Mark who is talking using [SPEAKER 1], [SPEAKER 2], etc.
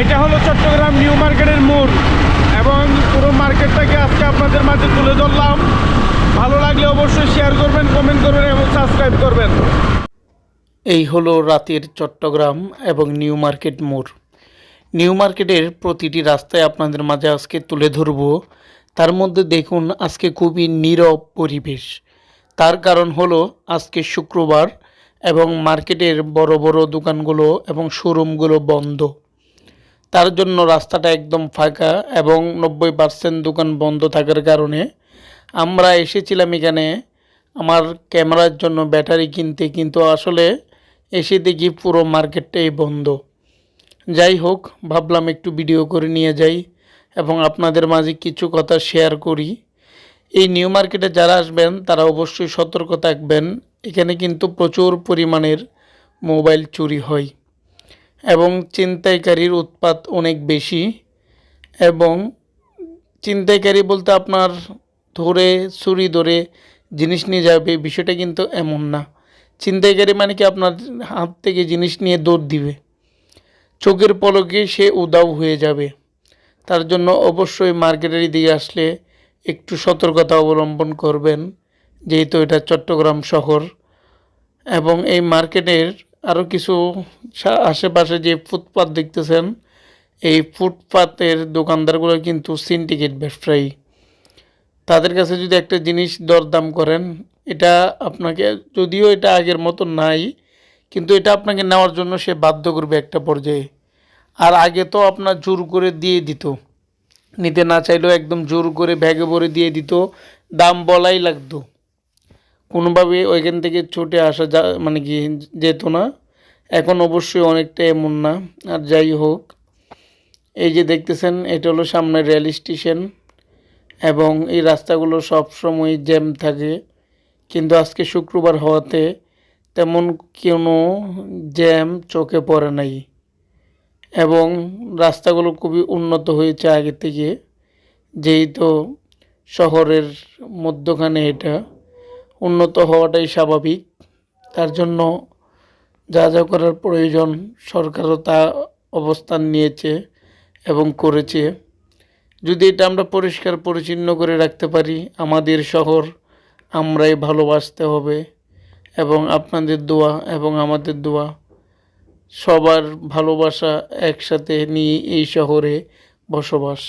[SPEAKER 1] এটা হলো চট্টগ্রাম নিউ মার্কেটের মোড় এবং পুরো মার্কেটটাকে আজকে আপনাদের মাঝে তুলে ধরলাম। ভালো লাগলে অবশ্যই শেয়ার করবেন কমেন্ট করবেন এবং সাবস্ক্রাইব করবেন। এই হলো রাতের চট্টগ্রাম এবং নিউ মার্কেট মোড়। নিউ মার্কেটের প্রতিটি রাস্তায় আপনাদের মাঝে আজকে তুলে ধরব। তার মধ্যে দেখুন, আজকে খুবই নীরব পরিবেশ। তার কারণ হলো, আজকে শুক্রবার এবং মার্কেটের বড় বড় দোকানগুলো এবং শোরুমগুলো বন্ধ। তার জন্য রাস্তাটা একদম ফাঁকা এবং নব্বই পার্সেন্ট দোকান বন্ধ থাকার কারণে আমরা এসেছিলাম এখানে আমার ক্যামেরার জন্য ব্যাটারি কিনতে, কিন্তু আসলে এসে দেখি পুরো মার্কেটটাই বন্ধ। যাই হোক, ভাবলাম একটু ভিডিও করে নিয়ে যাই এবং আপনাদের মাঝে কিছু কথা শেয়ার করি। এই নিউ মার্কেটে যারা আসবেন, তারা অবশ্যই সতর্ক থাকবেন। এখানে কিন্তু প্রচুর পরিমাণের মোবাইল চুরি হয়। এবং ছিনতাইকারীর উৎপাত অনেক বেশি এবং ছিনতাইকারী বলতে আপনার ধরে, ছুরি ধরে জিনিস নিয়ে যাবে, বিষয়টা কিন্তু এমন না। ছিনতাইকারী মানে কি আপনার হাত থেকে জিনিস নিয়ে দৌড় দিবে। চোখের পলকে সে উদাও হয়ে যাবে। তার জন্য অবশ্যই মার্কেটের দিকে আসলে একটু সতর্কতা অবলম্বন করবেন, যেহেতু এটা চট্টগ্রাম শহর এবং এই মার্কেটের আরও কিছু আশেপাশে যে ফুটপাত দেখতেছেন, এই ফুটপাতের দোকানদারগুলো কিন্তু সিন্ডিকেট ব্যবসায়ী। তাদের কাছে যদি একটা জিনিস দরদাম করেন, এটা আপনাকে, যদিও এটা আগের মতো নাই, কিন্তু এটা আপনাকে নেওয়ার জন্য সে বাধ্য করবে একটা পর্যায়ে। আর আগে তো আপনার জোর করে দিয়ে দিত। নিতে না চাইলেও একদম জোর করে ব্যাগে ভরে দিয়ে দিত। দাম বলাই লাগতো। কোনোভাবে ওইখান থেকে ছুটে আসা যা মানে কি, যেত না। এখন অবশ্যই অনেকটা এমন না। আর যাই হোক, এই যে দেখতেছেন, এটা হলো সামনে রেল স্টেশন এবং এই রাস্তাগুলো সব সময় জ্যাম থাকে। কিন্তু আজকে শুক্রবার হওয়াতে তেমন কোনো জ্যাম চোখে পড়ে নাই এবং রাস্তাগুলো খুবই উন্নত হয়েছে আগে থেকে, যেহেতু শহরের মধ্যখানে এটা। উন্নত হওয়াটাই স্বাভাবিক। তার জন্য যা যা করার প্রয়োজন সরকারও তা অবস্থান নিয়েছে এবং করেছে। যদি এটা আমরা পরিষ্কার পরিচ্ছন্ন করে রাখতে পারি, আমাদের শহর আমরাই ভালোবাসতে হবে এবং আপনাদের দোয়া এবং আমাদের দোয়া। সবার ভালোবাসা একসাথে নিয়ে এই শহরে বসবাস।